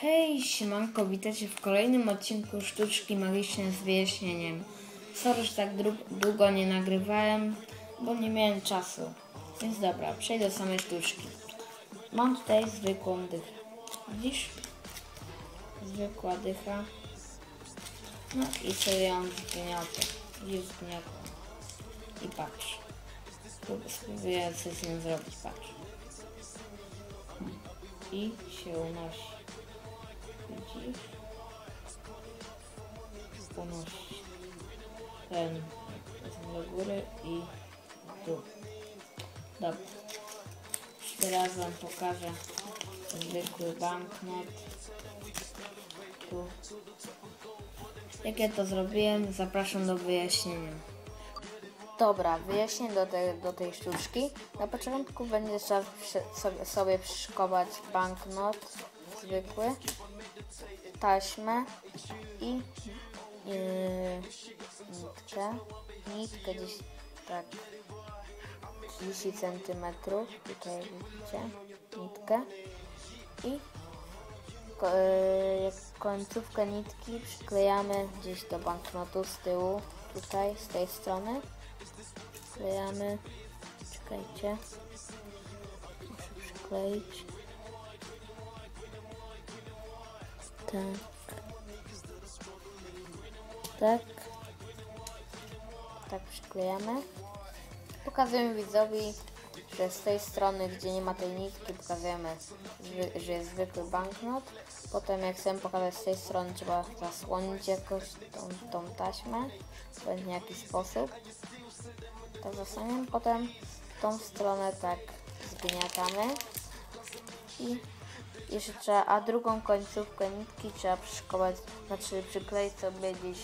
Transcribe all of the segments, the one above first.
Hej, siemanko, witajcie w kolejnym odcinku Sztuczki Magiczne z wyjaśnieniem. Sorry, że tak długo nie nagrywałem, bo nie miałem czasu. Więc dobra, przejdę do samej sztuczki. Mam tutaj zwykłą dychę. Widzisz? Zwykła dycha. No i sobie ją zgniotę. Już zgniotę. I patrz. Spró- Spróbuję coś z nią zrobić, patrz. I się unosi. Widzisz? Unosi. Ten do góry i tu. Dobra. Teraz wam pokażę zwykły banknot. Tu. Jak ja to zrobiłem, zapraszam do wyjaśnienia. Dobra, wyjaśnię do, te, do tej sztuczki. Na początku będzie trzeba sobie, sobie banknot zwykły, taśmę i yy, nitkę. Nitkę gdzieś tak 30 cm. Tutaj widzicie nitkę. I yy, końcówkę nitki przyklejamy gdzieś do banknotu z tyłu. Tutaj, z tej strony. Klejamy. Czekajcie. Muszę przykleić. Tak. Tak. Tak przyklejamy. Pokazujemy widzowi, że z tej strony, gdzie nie ma tej nitki, pokazujemy, że jest zwykły banknot. Potem jak chcemy pokazać z tej strony, trzeba zasłonić jakoś tą, tą taśmę, bądź w jakiś sposób. Tak zasłaniam. Potem tą stronę tak zgniatamy i jeszcze trzeba, a drugą końcówkę nitki trzeba przyszykować, znaczy przykleić sobie gdzieś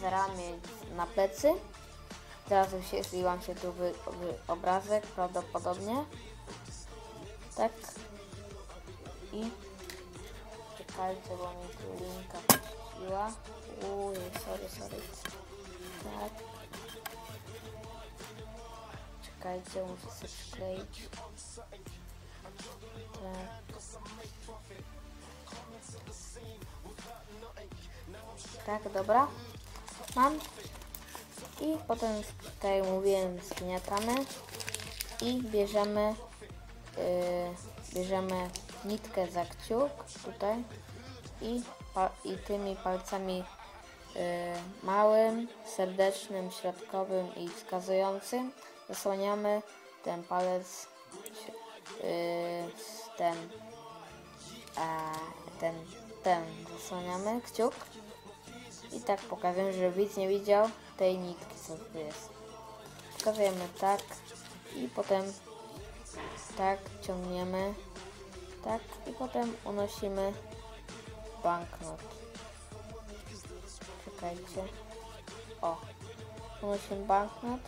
za ramię na plecy. Teraz Wam się tu wy, wy, obrazek prawdopodobnie. Tak. I czekajcie, bo mi tu linka puściła. Uj, sorry, sorry. Tak. Czekajcie, muszę sobie przykleić. Tak. Tak, dobra. Mam. I potem, tak jak mówiłem, zgniatamy i bierzemy, yy, bierzemy nitkę za kciuk tutaj i, i tymi palcami yy, małym, serdecznym, środkowym i wskazującym zasłaniamy ten palec, yy, ten, ten, ten zasłaniamy kciuk i tak pokażę, żeby widz nie widział tej nitki, co tu jest. Pokazujemy tak i potem tak ciągniemy, tak i potem unosimy banknot. Czekajcie. O, unosimy banknot.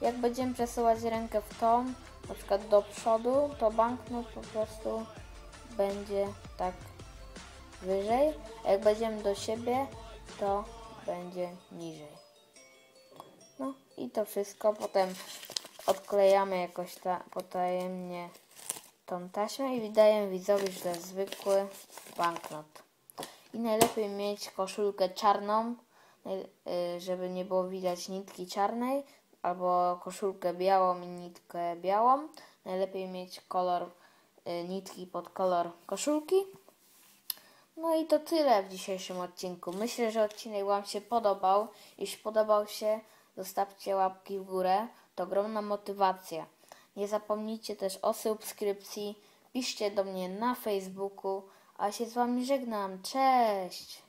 Jak będziemy przesuwać rękę w tą, na przykład do przodu, to banknot po prostu będzie tak wyżej, a jak będziemy do siebie, to będzie niżej. No i to wszystko. Potem odklejamy jakoś ta, potajemnie tą taśmę i wydajemy widzowi, że to jest zwykły banknot. I najlepiej mieć koszulkę czarną, y, żeby nie było widać nitki czarnej, albo koszulkę białą i nitkę białą. Najlepiej mieć kolor nitki pod kolor koszulki. No i to tyle w dzisiejszym odcinku. Myślę, że odcinek Wam się podobał. Jeśli podobał się, zostawcie łapki w górę. To ogromna motywacja. Nie zapomnijcie też o subskrypcji. Piszcie do mnie na Facebooku. A się z Wami żegnam. Cześć!